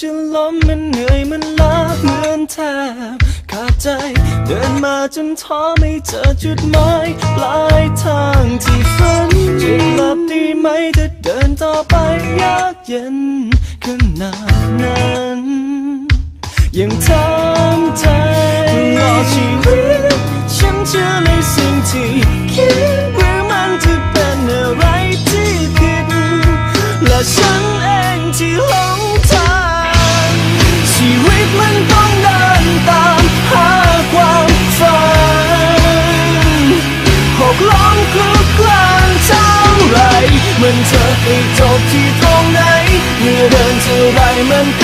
จะล้มมันเหนื่อยมันล้าเหมือนแทบขาดใจ เดินมาจนท้อไม่เจอจุดหมายปลายทางที่ฝันจะหลับดีไหมถ้าเดินต่อไปยากเย็นขนาดนั้นยังทำใจตลอชีวิตฉันเชื่อในสิ่งที่คิดหรือมันจะเป็นอะไรที่ผิดและฉัน มันจะไปจบที่ตรงไหน เมื่อเดินเท่าไรมัน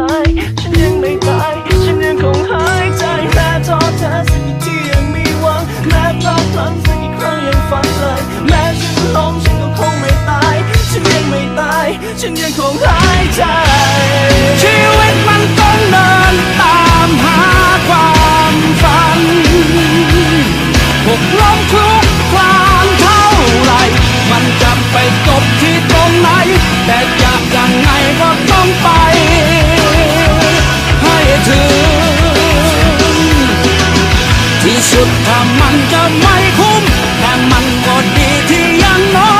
ตาย ฉันยังไม่ตาย ฉันยังคงหายใจแม้โทษเธอสักกี่ทียังมีหวังแม้พลาดพลั้งสักกี่ครั้งยังฝันไกลแม้ฉันล้มฉันก็คงไม่ตาย ฉันยังไม่ตาย ฉันยังคงหายใจ ชีวิตมันต้องเดินตามหาความฝันหกล้มคลุกคลานเท่าไร มันจะไปจบที่ตรงไหนแต่ สุดถ้ามันจะไม่คุ้มแต่มันก็ดีที่ยังน้อย